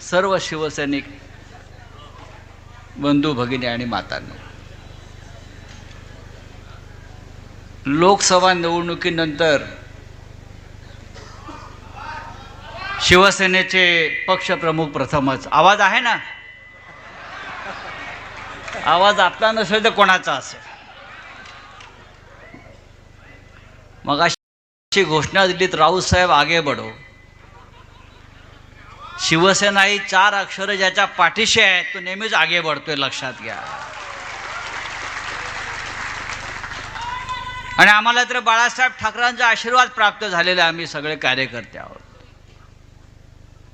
सर्व शिवसैनिक बंधू भगिनी आणि मातांनो लोकसभा निवडणुकीनंतर शिवसेनेचे पक्षप्रमुख प्रथमच. आवाज आहे ना? आवाज आपला नसेल तर कोणाचा असेल? मग अशी घोषणा दिलीत राऊतसाहेब आगे बढो शिवसेना ही चार अक्षर ज्याच्या पाठीशी आहे तो नेहमीच आगे बढतोय लक्षात घ्या. आणि आम्हाला तर बाळासाहेब ठाकरेंचा आशीर्वाद प्राप्त झालेला आम्ही सगळे कार्यकर्ते आहोत.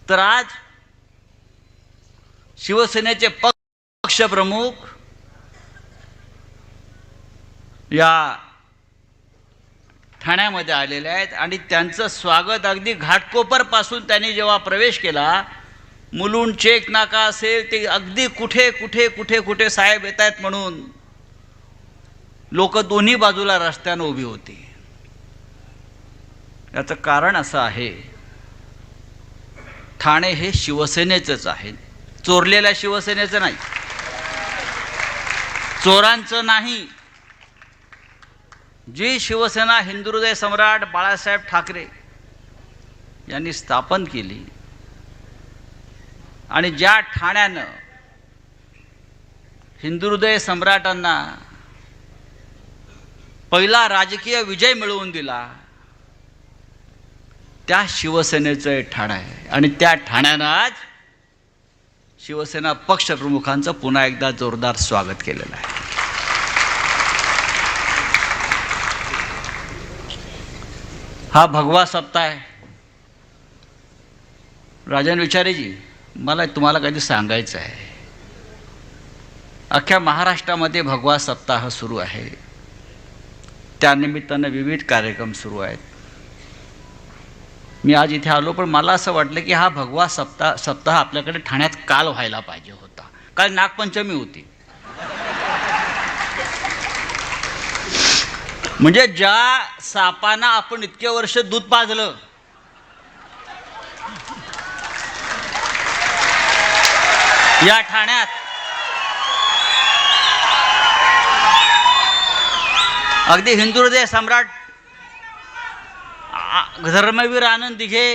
तर आज शिवसेनेचे पक्षप्रमुख या ठाण्यामध्ये आलेले आहेत. आणि त्यांचं स्वागत अगदी घाटकोपरपासून त्यांनी जेव्हा प्रवेश केला मुलुंड चेक नाका असेल ते अगदी कुठे कुठे कुठे कुठे साहेब येत आहेत म्हणून लोक दोन्ही बाजूला रस्त्यानं उभी होती. याचं कारण असं आहे ठाणे हे शिवसेनेचंच आहे. चोरलेल्या शिवसेनेचं नाही. चोरांचं नाही. जी शिवसेना हिंदुहृदय सम्राट बाळासाहेब ठाकरे यांनी स्थापन केली आणि ज्या ठाण्यानं हिंदुहृदय सम्राटांना पहिला राजकीय विजय मिळवून दिला त्या शिवसेनेचं एक ठाणं आहे. आणि त्या ठाण्यानं आज शिवसेना पक्षप्रमुखांचं पुन्हा एकदा जोरदार स्वागत केलेलं आहे. हा भगवा सप्ताह आहे. राजन विचारेजी मला तुम्हाला काहीतरी सांगायचं आहे. अख्ख्या महाराष्ट्रामध्ये भगवा सप्ताह सुरू आहे. त्यानिमित्तानं विविध कार्यक्रम सुरू आहेत. मी आज इथे आलो पण मला असं वाटलं की हा भगवा सप्ताह सप्ताह आपल्याकडे ठाण्यात काल व्हायला पाहिजे होता. काल नागपंचमी होती. म्हणजे ज्या सापांना आपण इतके वर्ष दूध पाजलं या ठाण्यात अगदी हिंदू हृदय सम्राट धर्मवीर आनंद दिघे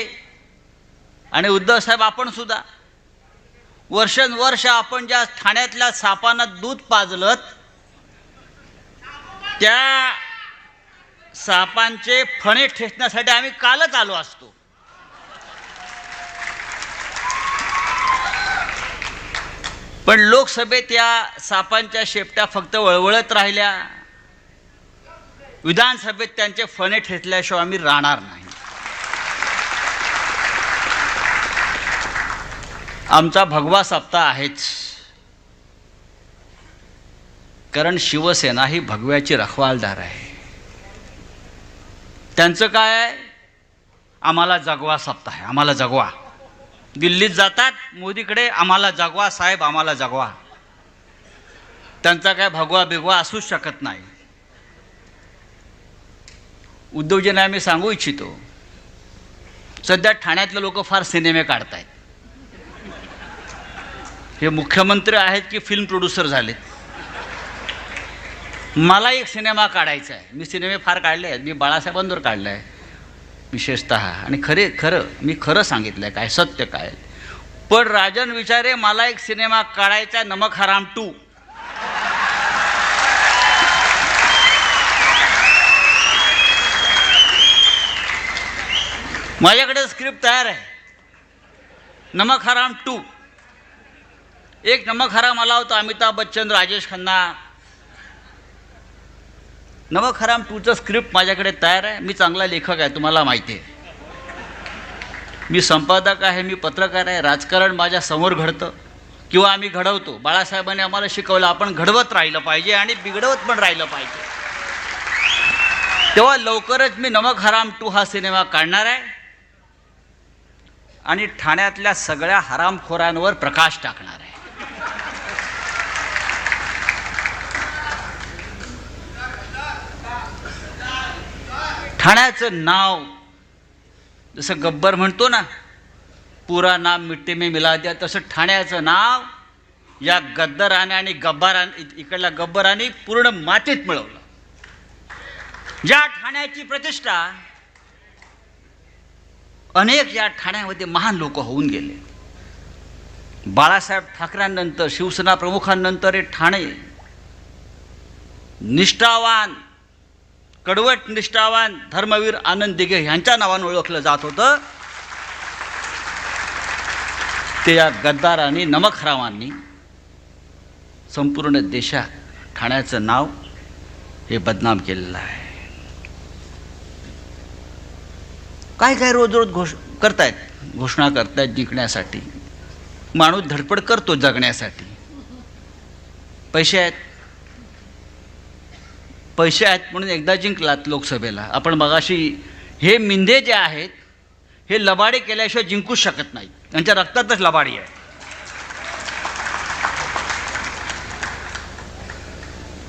आणि उद्धव साहेब आपण सुद्धा. वर्षानुवर्ष आपण ज्या ठाण्यातल्या सापांना दूध पाजलं त्या सापांचे फणे ठेचण्यासाठी आम्ही कालच आलो असतो. पण लोकसभेत या सापांच्या शेपट्या फक्त वळवळत राहिल्या. विधानसभेत त्यांचे फणे ठेचल्याशिवाय आम्ही राहणार नाही. आमचा भगवा सप्ताह आहेच. कारण शिवसेना ही भगव्याची रखवालदार आहे. त्यांचं काय आहे? आम्हाला जगवा सप्ताह आहे आम्हाला जगवा. दिल्लीत जातात मोदीकडे आम्हाला जगवा साहेब आम्हाला जगवा. त्यांचा काय भगवा बिगवा असूच शकत नाही. उद्धवजींना आम्ही सांगू इच्छितो सध्या ठाण्यातले लोक फार सिनेमे काढत आहेत हे मुख्यमंत्री आहेत की फिल्म प्रोड्युसर झालेत? मला एक सिनेमा काढायचा आहे. मी सिनेमे फार काढले आहेत. मी बाळासाहेबांवर काढलं आहे विशेषत. आणि खरे खरं मी खरं सांगितलं आहे काय सत्य काय पण राजन विचारे मला एक सिनेमा काढायचा आहे नमक हराम टू. माझ्याकडे स्क्रिप्ट तयार आहे. नमक हराम टू. एक नमक हराम आला होता अमिताभ बच्चन राजेश खन्ना नवखराम टूचं स्क्रिप्ट माझ्याकडे तयार आहे. मी चांगला लेखक आहे तुम्हाला माहिती आहे. मी संपादक आहे मी पत्रकार आहे. राजकारण माझ्यासमोर घडतं. किंवा आम्ही घडवतो. बाळासाहेबांनी आम्हाला शिकवलं आपण घडवत राहिलं पाहिजे आणि बिघडवत पण राहिलं पाहिजे. तेव्हा लवकरच मी नमक हराम टू हा सिनेमा काढणार आहे. आणि ठाण्यातल्या सगळ्या हरामखोरांवर प्रकाश टाकणार आहे ठाण्याचं नाव जसं गब्बर म्हणतो ना पुरा नाम मिट्टी मी मिला द्या तसं ठाण्याचं नाव या गद्दराने आणि गब्बाराने इकडल्या गब्बराने पूर्ण मातीत मिळवलं. ज्या ठाण्याची प्रतिष्ठा अनेक या ठाण्यामध्ये महान लोक होऊन गेले. बाळासाहेब ठाकरेंनंतर शिवसेना प्रमुखांनंतर हे ठाणे निष्ठावान कडवट निष्ठावान धर्मवीर आनंद दिघे ह्यांच्या नावानं ओळखलं जात होतं. ते या गद्दारांनी नमकरावांनी संपूर्ण देशात ठाण्याचं नाव हे बदनाम केलेलं आहे. काय काय रोज रोज घोष करतायत? घोषणा करतायत जिंकण्यासाठी. माणूस धडपड करतो जगण्यासाठी. पैसे आहेत. पैसे आहेत म्हणून एकदा जिंकलात लोकसभेला. आपण मगाशी हे मिंदे जे आहेत हे लबाडे केल्याशिवाय जिंकूच शकत नाही त्यांच्या रक्तातच लबाडी आहे.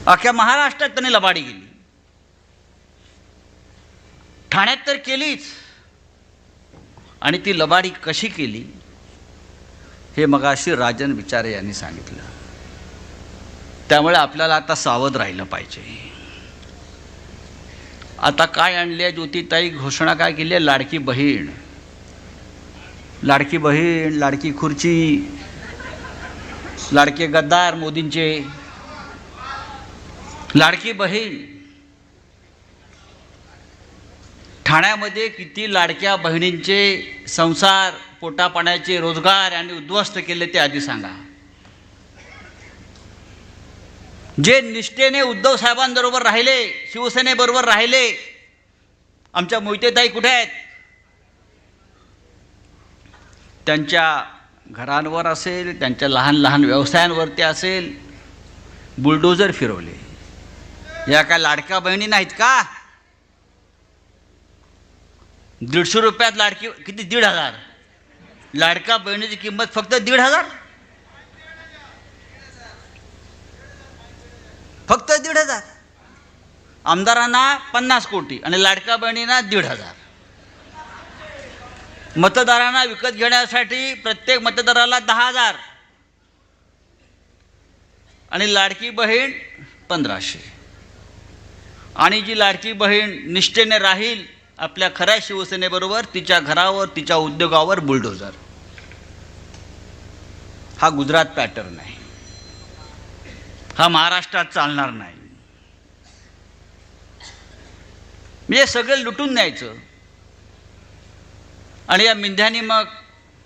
अख्ख्या महाराष्ट्रात त्यांनी लबाडी केली. ठाण्यात तर केलीच. आणि ती लबाडी कशी केली हे मगाशी राजन विचारे यांनी सांगितलं. त्यामुळे आपल्याला आता सावध राहिलं पाहिजे. आता काय आणली आहे ज्योतिताई? घोषणा काय केली आहे? लाडकी बहीण. लाडकी बहीण लाडकी खुर्ची लाडके गद्दार मोदींचे. लाडकी बहीण. ठाण्यामध्ये किती लाडक्या बहिणींचे संसार पोटापाण्याचे रोजगार यांनी उद्ध्वस्त केले ते आधी सांगा. जे निष्ठेने उद्धव साहेबांबरोबर राहिले शिवसेनेबरोबर राहिले आमच्या मोहितेताई कुठे आहेत? त्यांच्या घरांवर असेल त्यांच्या लहान लहान व्यवसायांवरती असेल बुलडोजर फिरवले. या काय लाडक्या बहिणी नाहीत का? दीडशे रुपयात लाडकी किती? दीड हजार. लाडका बहिणीची किंमत फक्त दीड हजार फक्त दीड हजार आमदारांना पन्नास कोटी आणि लाडका बहिणींना दीड हजार मतदारांना विकत घेण्यासाठी प्रत्येक मतदाराला दहा हजार आणि लाडकी बहीण पंधराशे. आणि जी लाडकी बहीण निष्ठेने राहील आपल्या खऱ्या शिवसेनेबरोबर तिच्या घरावर तिच्या उद्योगावर बुलडोजर हा गुजरात पॅटर्न आहे. हा महाराष्ट्रात चालणार नाही. म्हणजे सगळं लुटून न्यायचं. आणि या मिंध्यानी मग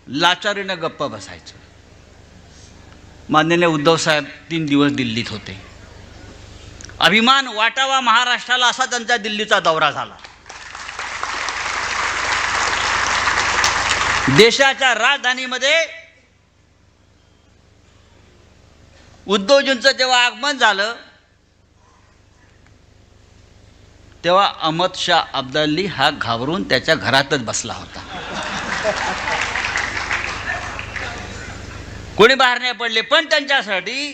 लाचारीनं गप्प बसायचं. माननीय उद्धव साहेब तीन दिवस दिल्लीत होते. अभिमान वाटावा महाराष्ट्राला असा त्यांचा दिल्लीचा दौरा झाला. देशाच्या राजधानीमध्ये उद्धवजींचं जेव्हा आगमन झालं तेव्हा अहमद शाह अब्दाली हा घाबरून त्याच्या घरातच बसला होता. कोणी बाहेर नाही पडले पण त्यांच्यासाठी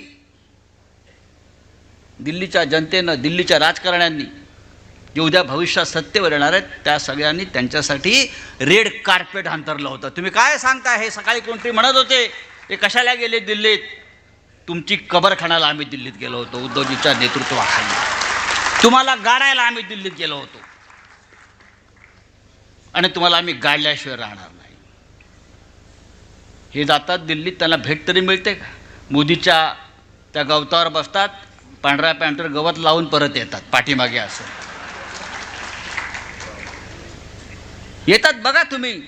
दिल्लीच्या जनतेनं दिल्लीच्या राजकारण्यांनी जे उद्या भविष्यात सत्तेवर येणार आहेत त्या सगळ्यांनी त्यांच्यासाठी रेड कार्पेट अंतरलं होतं. तुम्ही काय सांगता हे सकाळी कोणतरी म्हणत होते ते कशाला गेले दिल्लीत? तुमची कबरखानाला आम्ही दिल्लीत गेलो होतो उद्धवजीच्या नेतृत्वाखाली. तुम्हाला गाडायला आम्ही दिल्लीत गेलो होतो. आणि तुम्हाला आम्ही गाडल्याशिवाय राहणार नाही. हे जातात दिल्लीत त्यांना भेट तरी मिळते का? मोदीच्या त्या गवतावर बसतात पांढऱ्या पॅन्टवर गवत लावून परत येतात पाठीमागे असं. येतात बघा तुम्ही.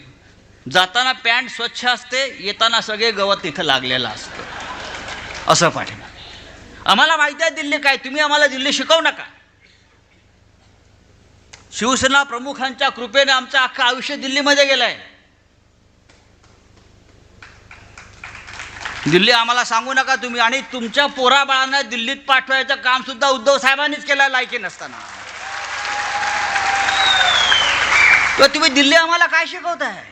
जाताना पॅन्ट स्वच्छ असते येताना सगळे गवत तिथं लागलेलं असतं. असं पाठिंबा. आम्हाला माहिती आहे दिल्ली काय तुम्ही आम्हाला दिल्ली शिकवू नका. शिवसेना प्रमुखांच्या कृपेने आमचं अख्खं आयुष्य दिल्लीमध्ये गेलं आहे दिल्ली आम्हाला सांगू नका तुम्ही आणि तुमच्या पोराबाळांना दिल्लीत पाठवायचं काम सुद्धा उद्धव साहेबांनीच केलं लायकी नसताना. तर तुम्ही दिल्ली आम्हाला काय शिकवताय?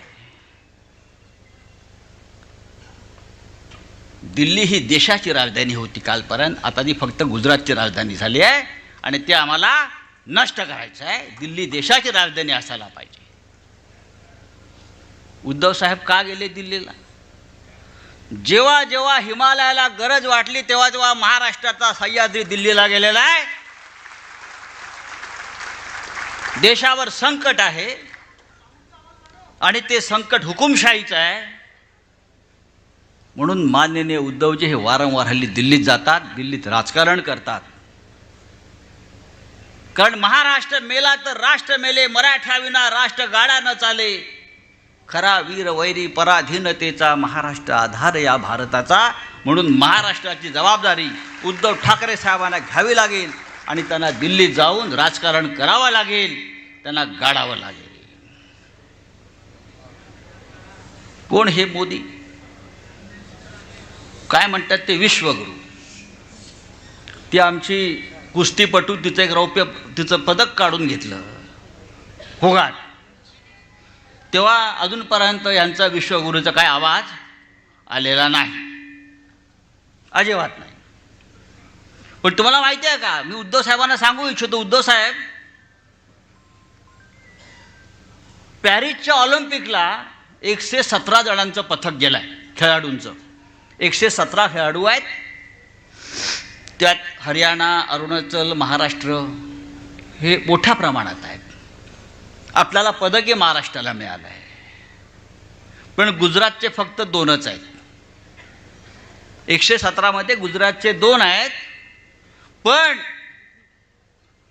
दिल्ली ही देशाची राजधानी होती कालपर्यंत. आता ती फक्त गुजरातची राजधानी झाली आहे. आणि ते आम्हाला नष्ट करायचं आहे. दिल्ली देशाची राजधानी असायला पाहिजे. उद्धव साहेब का गेले दिल्लीला? जेव्हा जेव्हा हिमालयाला गरज वाटली तेव्हा तेव्हा महाराष्ट्राचा सह्याद्री दिल्लीला गेलेला आहे. देशावर संकट आहे. आणि ते संकट हुकुमशाहीचं आहे. म्हणून मान्यने उद्धवजी हे वारंवार हल्ली दिल्लीत जातात दिल्लीत राजकारण करतात. कारण महाराष्ट्र मेला तर राष्ट्र मेले मराठ्याविना राष्ट्र गाडा न चाले. खरा वीर वैरी पराधीनतेचा महाराष्ट्र आधार या भारताचा. म्हणून महाराष्ट्राची जबाबदारी उद्धव ठाकरे साहेबांना घ्यावी लागेल आणि त्यांना दिल्लीत जाऊन राजकारण करावं लागेल त्यांना गाडावं लागेल. कोण हे मोदी? काय म्हणतात ते विश्वगुरू. ती आमची कुस्तीपटू तिचं एक रौप्य तिचं पदक काढून घेतलं. होगाट तेव्हा अजूनपर्यंत यांचा विश्वगुरूचा काय आवाज आलेला नाही. अजिबात नाही. पण तुम्हाला माहिती आहे का? मी उद्धव साहेबांना सांगू इच्छितो उद्धव साहेब. पॅरिसच्या ऑलिम्पिकला एकशे सतरा जणांचं पथक गेलं आहे खेळाडूंचं. एकशे सतरा खेळाडू आहेत. त्यात हरियाणा अरुणाचल महाराष्ट्र हे मोठ्या प्रमाणात आहेत. आपल्याला पदके महाराष्ट्राला मिळालं आहे पण गुजरातचे फक्त दोनच आहेत. एकशे सतरामध्ये गुजरातचे दोन आहेत. पण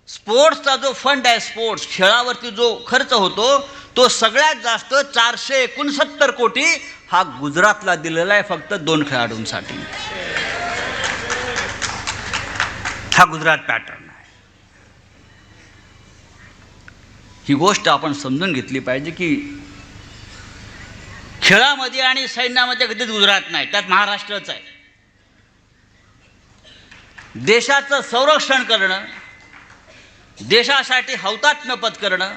स्पोर्ट्सचा जो फंड आहे स्पोर्ट्स खेळावरती जो खर्च होतो तो सगळ्यात जास्त चारशे एकोणसत्तर कोटी हा गुजरातला दिलेला आहे फक्त दोन खेळाडूंसाठी. हा गुजरात पॅटर्न आहे. ही गोष्ट आपण समजून घेतली पाहिजे की खेळामध्ये आणि सैन्यामध्ये कधीच गुजरात नाही त्यात महाराष्ट्रच आहे. देशाचं संरक्षण करणं देशासाठी हौतात्म्य पत्करणं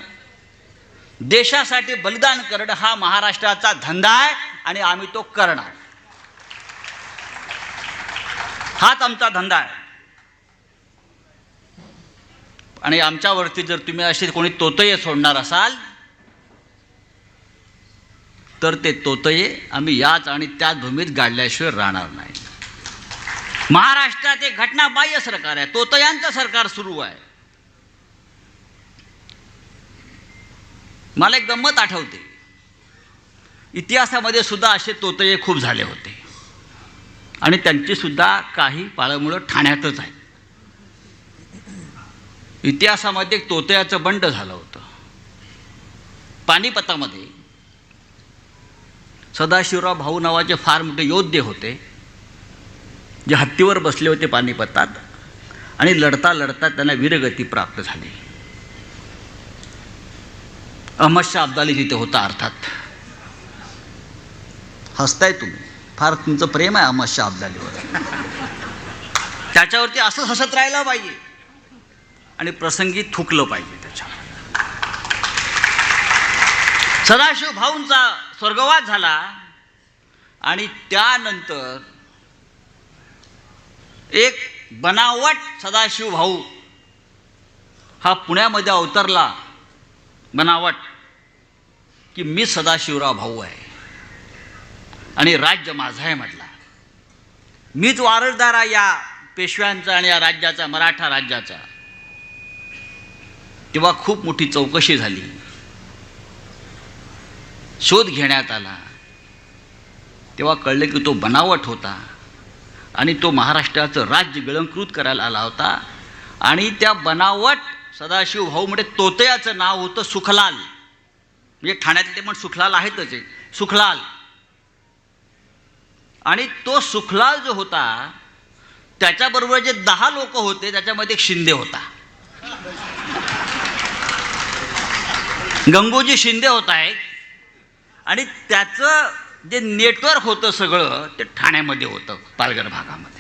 देशासाठी बलिदान करणं हा महाराष्ट्राचा धंदा आहे आणि आम्ही तो करणार. हाच आमचा धंदा आहे. आणि आमच्यावरती जर तुम्ही असे कोणी तोतये सोडणार असाल तर ते तोतये आम्ही याच आणि त्याच भूमीत गाडल्याशिवाय राहणार नाही. महाराष्ट्रात एक घटनाबाह्य सरकार आहे. तोतयांचं सरकार सुरू आहे. मला एक गंमत आठवते. इतिहासामध्ये सुद्धा असे तोतये खूप झाले होते. आणि त्यांची सुद्धा काही पाळमुळं ठाण्यातच आहेत. इतिहासामध्ये एक तोतयाचं बंड झालं होतं. पानिपतामध्ये सदाशिवराव भाऊ नावाचे फार मोठे योद्धे होते जे हत्तीवर बसले होते पानिपतात आणि लढता लढता त्यांना वीरगती प्राप्त झाली. अहमद शाह अब्दाली तिथे होता अर्थात. हसताय तुम्ही. फार तुमचं प्रेम आहे अहमद शाह अब्दालीवर. त्याच्यावरती असंच हसत राहायला पाहिजे. आणि प्रसंगी थुकलं पाहिजे त्याच्यावर. सदाशिव भाऊंचा स्वर्गवास झाला आणि त्यानंतर एक बनावट सदाशिव भाऊ हा पुण्यामध्ये अवतरला. बनावट. की मी सदाशिवराव भाऊ आहे. आणि राज्य माझं आहे म्हटला. मीच वारसदार आहे या पेशव्यांचा आणि या राज्याचा मराठा राज्याचा. तेव्हा खूप मोठी चौकशी झाली. शोध घेण्यात आला. तेव्हा कळलं की तो बनावट होता. आणि तो महाराष्ट्राचं राज्य गिळंकृत करायला आला होता. आणि त्या बनावट सदाशिव भाऊ म्हणजे तोतयाचं नाव होतं सुखलाल. म्हणजे ठाण्यातले पण सुखलाल आहेतच आहे सुखलाल. आणि तो सुखलाल जो होता त्याच्याबरोबर जे दहा लोक होते त्याच्यामध्ये एक शिंदे होता. गंगोजी शिंदे होता एक. आणि त्याचं जे नेटवर्क होतं सगळं ते ठाण्यामध्ये होतं पालघर भागामध्ये.